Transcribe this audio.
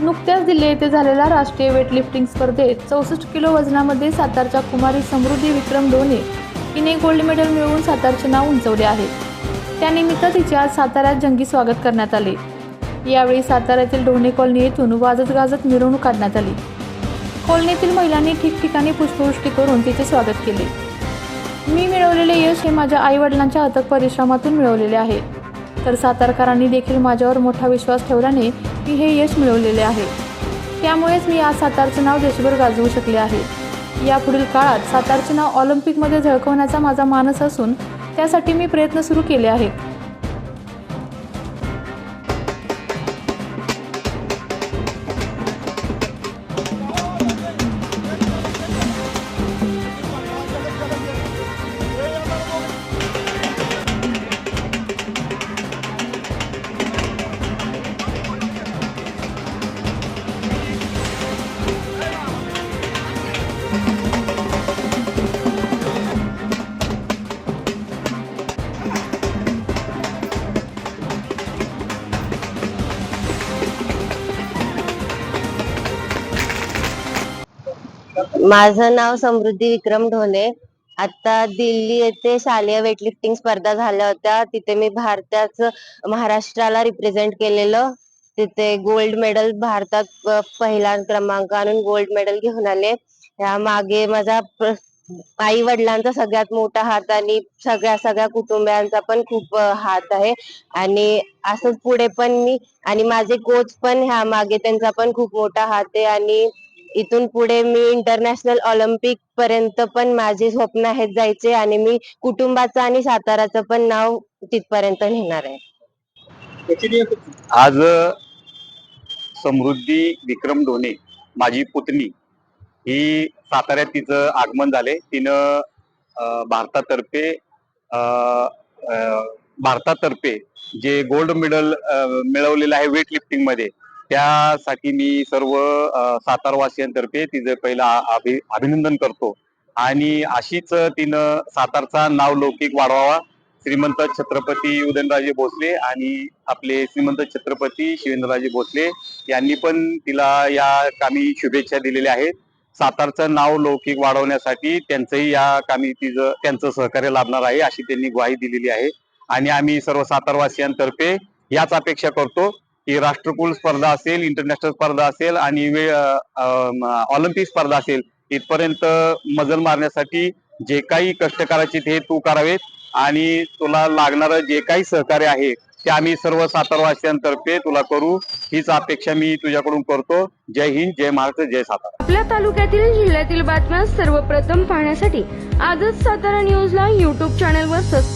नुकत्याच दिल्ली येथे झालेल्या राष्ट्रीय वेटलिफ्टिंग स्पर्धेत चौसष्ट किलो वजनामध्ये सातारच्या कुमारी समृद्धी विक्रम ढोणे हिने गोल्ड मेडल मिळवून सातारचे नाव उंचवले आहे. त्यानिमित्त तिचे आज साताऱ्यात जंगी स्वागत करण्यात आले. यावेळी साताऱ्यातील ढोणे कॉलनी येथून वाजत गाजत मिरवणूक काढण्यात आली. कॉलनीतील महिलांनी ठिकठिकाणी पुष्पवृष्टी करून तिचे स्वागत केले. मी मिळवलेले यश हे माझ्या आईवडिलांच्या अथक परिश्रमातून मिळवलेले आहे. तर सातारकरांनी देखील माझ्यावर मोठा विश्वास ठेवल्याने मी हे यश मिळवलेले आहे. त्यामुळेच मी आज सातारचे नाव देशभर गाजवू शकले आहे. यापुढील काळात सातारचे नाव ऑलिम्पिकमध्ये झळकवण्याचा माझा मानस असून त्यासाठी मी प्रयत्न सुरू केले आहेत माझं नाव समृद्धी विक्रम ढोले. आता दिल्ली येथे शालेय वेटलिफ्टिंग स्पर्धा झाल्या होत्या. तिथे मी भारताचं महाराष्ट्राला रिप्रेझेंट केलेलं. तिथे गोल्ड मेडल भारतात पहिला क्रमांक आणून गोल्ड मेडल घेऊन आले. या मागे माझा आई वडिलांचा सगळ्यात मोठा हात आणि सगळ्या सगळ्या कुटुंबियांचा पण खूप हात आहे. आणि असंच पुढे पण मी आणि माझे कोच पण ह्या मागे त्यांचा पण खूप मोठा हात आहे. आणि इथून पुढे मी इंटरनॅशनल ऑलिम्पिक पर्यंत पण माझे स्वप्न आहेत जायचे आणि मी कुटुंबाचं आणि साताराचं पण नाव तिथपर्यंत नेणार आहे. आज समृद्धी विक्रम ढोणे माझी पुतणी ही साताऱ्यात तिचं आगमन झाले. तिनं भारतातर्फे भारतातर्फे जे गोल्ड मेडल मिळवलेलं आहे वेट लिफ्टिंगमध्ये त्यासाठी मी सर्व सातारवासियांतर्फे तिचं पहिलं अभि- अभिनंदन करतो. आणि अशीच तिनं सातारचा नाव लौकिक वाढवावा. श्रीमंत छत्रपती उदयनराजे भोसले आणि आपले श्रीमंत छत्रपती शिवेंद्रराजे भोसले यांनी पण तिला या कामी शुभेच्छा दिलेल्या आहेत. सातारचं नाव लौकिक वाढवण्यासाठी त्यांचंही या कामी तिचं त्यांचं सहकार्य लाभणार आहे अशी त्यांनी ग्वाही दिलेली आहे. आणि आम्ही सर्व सातारवासियांतर्फे याच अपेक्षा करतो. ही राष्ट्रकुल स्पर्धा असेल इंटरनॅशनल स्पर्धा असेल आणि ऑलिम्पिक स्पर्धा असेल इथपर्यंत मजल मारण्यासाठी जे काही कष्ट करायचे ते तू करावेत आणि तुला लागणारं जे काही सहकार्य आहे ते आम्ही सर्व सातारवासियांतर्फे तुला करू. हीच अपेक्षा मी तुझ्याकडून करतो. जय हिंद जय महाराष्ट्र जय सातारा. आपल्या तालुक्यातील जिल्ह्यातील बातम्या सर्वप्रथम पाहण्यासाठी आजच सातारा न्यूजला यूट्यूब चॅनलवर सबस्क्राईब